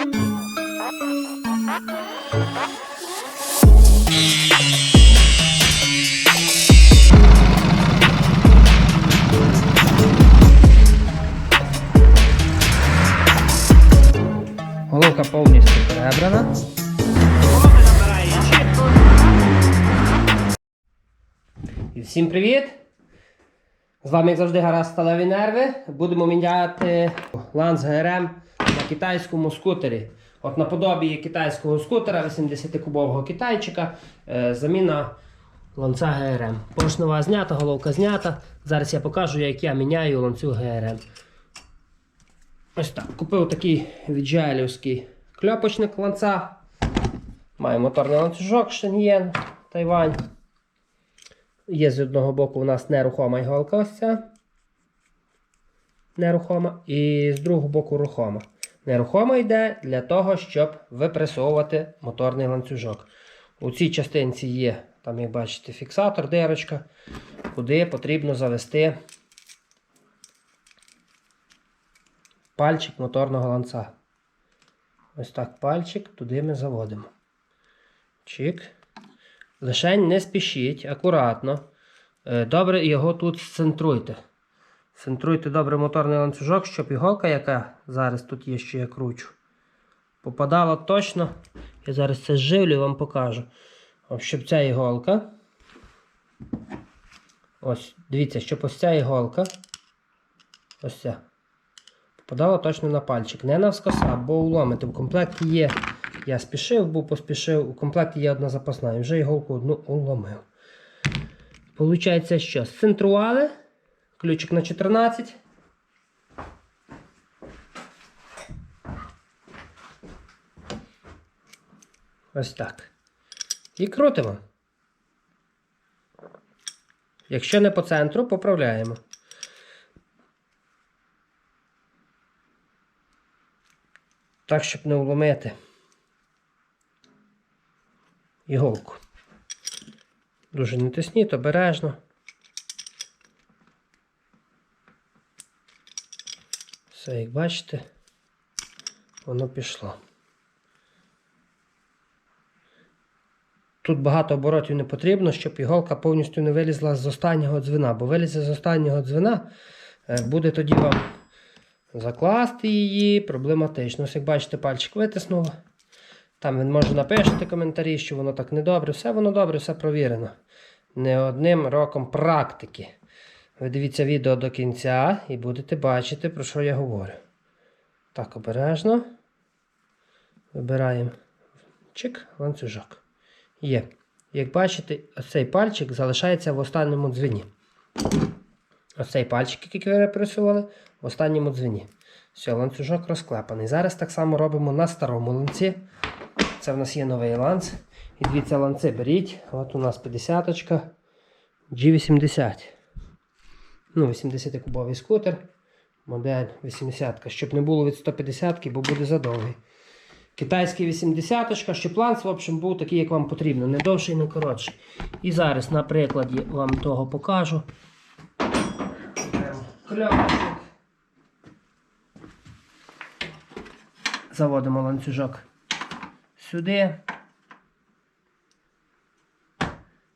Головка повністю перебрана. І всім привіт! З вами, як завжди, гаразд сталеві нерви. Будемо міняти ланц ГРМ китайському скутері. От наподобі китайського скутера 80-кубового китайчика. е, заміна ланца ГРМ. Поршнева знята, головка знята. Зараз я покажу, як я міняю ланцюг ГРМ. Ось так. Купив такий віджелівський кльопочник ланца. Має моторний ланцюжок Шеньєн, Тайвань. Є з одного боку у нас нерухома іголка ось ця. Нерухома. І з другого боку рухома. Нерухома йде для того, щоб випресовувати моторний ланцюжок. У цій частинці є, там, як бачите, фіксатор, дирочка, куди потрібно завести пальчик моторного ланца. Ось так пальчик туди ми заводимо. Чик. Лишень не спішіть, акуратно. Е, Добре його тут центруйте. Центруйте добре моторний ланцюжок, щоб іголка, яка зараз тут є, що я кручу, попадала точно. Я зараз це зживлю і вам покажу. Щоб ця іголка. Ось, дивіться, щоб ось ця іголка. Ось ця. Попадала точно на пальчик. Не навскоса, бо уломити. В комплекті є. Я спішив, був поспішив. У комплекті є одна запасна. І вже іголку одну уломив. Получається, що? Сцентрували. Ключик на 14. Ось так. І крутимо. Якщо не по центру, поправляємо. Так, щоб не вломити іголку. Дуже не тисніть, обережно. Все, як бачите, воно пішло. Тут багато оборотів не потрібно, щоб іголка повністю не вилізла з останнього дзвіна, бо вилізе з останнього дзвіна, е, буде тоді вам закласти її проблематично. Ось як бачите, пальчик витиснуло. Там він може напишете коментарі, що воно так недобре. Все воно добре, все провірено. Не одним роком практики. Ви дивіться відео до кінця і будете бачити, про що я говорю. Так, обережно. Вибираємо чик, ланцюжок. Є. Як бачите, оцей пальчик залишається в останньому дзвіні. Оцей пальчик, який ви присували, в останньому дзвіні. Все, ланцюжок розклепаний. Зараз так само робимо на старому ланці. Це в нас є новий ланц. І дивіться, ланци беріть. От у нас 50-ка G80. Ну, 80-кубовий скутер. Модель 80 щоб не було від 150 бо буде задовгий. Китайський 80 щоб ланц, в общем, був такий, як вам потрібно, не довший, не коротший. І зараз на прикладі вам того покажу. Кльопчик. Заводимо ланцюжок сюди.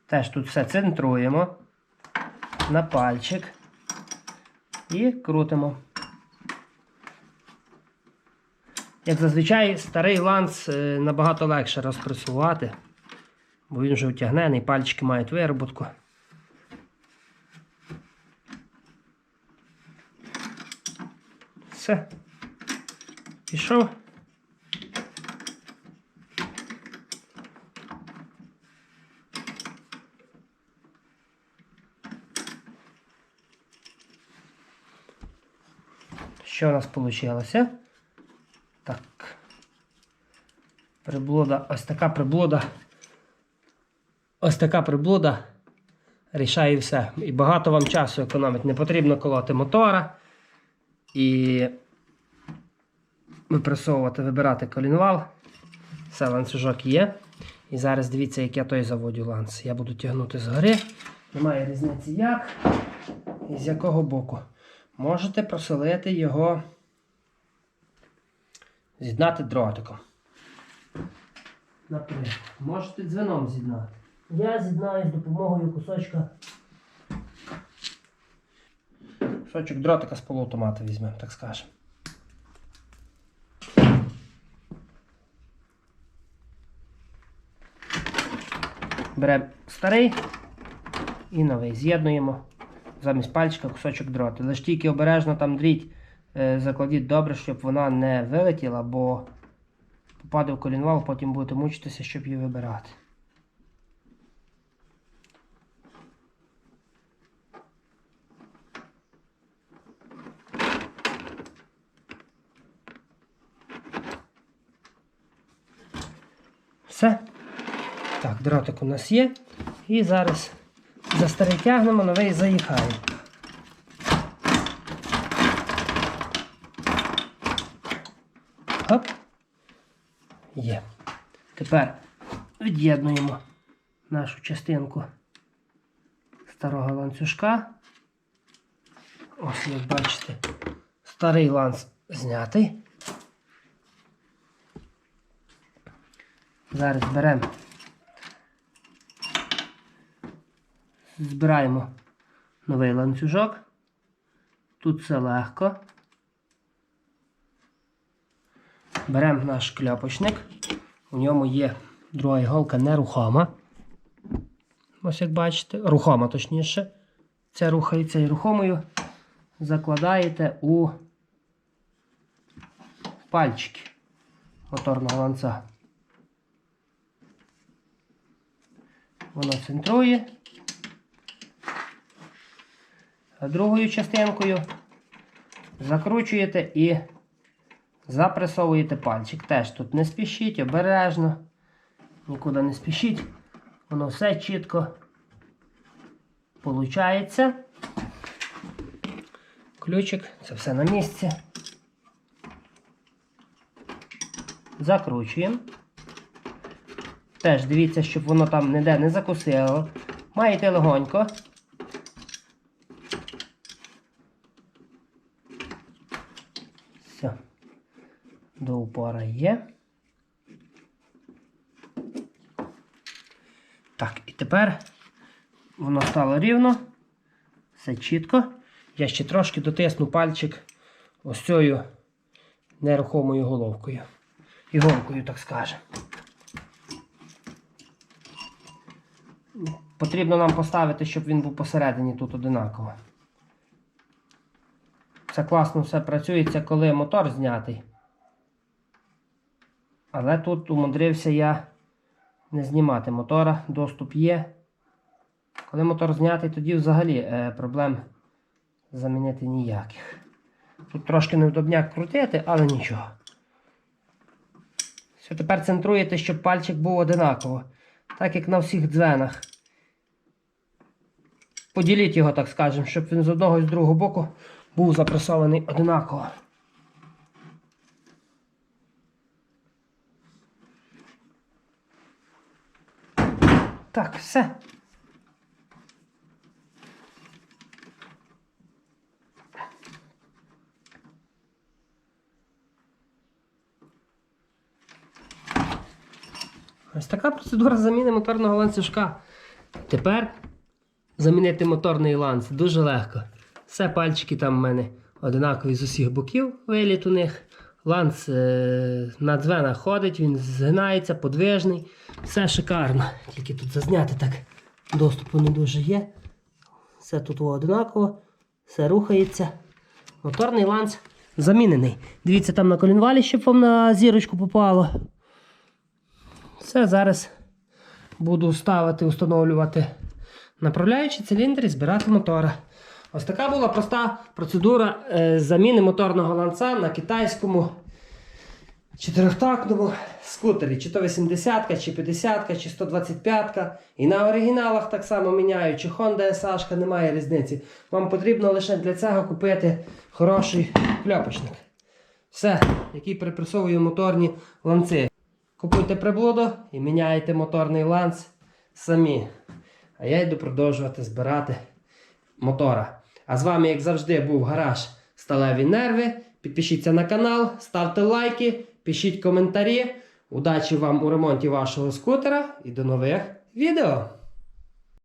Теж тут все центруємо на пальчик і крутимо. Як зазвичай, старий ланц е, набагато легше розпресувати, бо він вже утягнений, пальчики мають вироботку. Все. Пішов. Що у нас вийшло? Так. Приблуда, ось така приблуда. Ось така приблуда рішає все. І багато вам часу економить. Не потрібно колоти мотора і випресовувати, вибирати колінвал. Все, ланцюжок є. І зараз дивіться, як я той заводю ланц. Я буду тягнути згори. Немає різниці як і з якого боку. Можете просолити його з'єднати дротиком. Наприклад, можете дзвіном з'єднати. Я з'єднаю з допомогою кусочка. Кусочок дротика з полуавтомата візьмемо, так скажемо. Беремо старий і новий. З'єднуємо замість пальчика кусочок дроту. Лише тільки обережно там дріть, е, закладіть добре, щоб вона не вилетіла, бо попаде в колінвал, потім будете мучитися, щоб її вибирати. Все. Так, дротик у нас є. І зараз за старий тягнемо, новий заїхає. Хоп. Є. Тепер від'єднуємо нашу частинку старого ланцюжка. Ось, як бачите, старий ланц знятий. Зараз беремо збираємо новий ланцюжок. Тут все легко. Беремо наш кляпочник. У ньому є друга іголка нерухома. Ось як бачите, рухома точніше. Це рухається і рухомою. Закладаєте у пальчики моторного ланця. Воно центрує. А другою частинкою закручуєте і запресовуєте пальчик. Теж тут не спішіть, обережно, нікуди не спішіть. Воно все чітко получається. Ключик, це все на місці. Закручуємо. Теж дивіться, щоб воно там ніде не закусило. Маєте легонько. Все. До є. Так, і тепер воно стало рівно. Все чітко. Я ще трошки дотисну пальчик ось цією нерухомою головкою. Іголкою, так скажемо. Потрібно нам поставити, щоб він був посередині тут одинаково. Це класно все працюється, коли мотор знятий. Але тут умудрився я не знімати мотора, доступ є. Коли мотор знятий, тоді взагалі е, проблем замінити ніяких. Тут трошки невдобняк крутити, але нічого. Все, тепер центруєте, щоб пальчик був одинаково. Так як на всіх дзвенах. Поділіть його, так скажемо, щоб він з одного і з другого боку був запресований одинаково. Так, все. Ось така процедура заміни моторного ланцюжка. Тепер замінити моторний ланц дуже легко. Все пальчики там в мене одинакові з усіх боків, виліт у них. Ланц е, на дзвенах ходить, він згинається, подвижний. Все шикарно. Тільки тут зазняти так доступу не дуже є. Все тут одинаково, все рухається. Моторний ланц замінений. Дивіться там на колінвалі, щоб вам на зірочку попало. Все, зараз буду ставити, встановлювати направляючий циліндр і збирати мотора. Ось така була проста процедура е, заміни моторного ланца на китайському чотирьохтактному скутері. Чи то 80, чи 50, чи 125. І на оригіналах так само міняю, чи Honda SH, немає різниці. Вам потрібно лише для цього купити хороший кляпочник. Все, який припресовує моторні ланци. Купуйте приблуду і міняйте моторний ланц самі. А я йду продовжувати збирати мотора. А з вами, як завжди, був гараж Сталеві Нерви. Підпишіться на канал, ставте лайки, пишіть коментарі. Удачі вам у ремонті вашого скутера і до нових відео!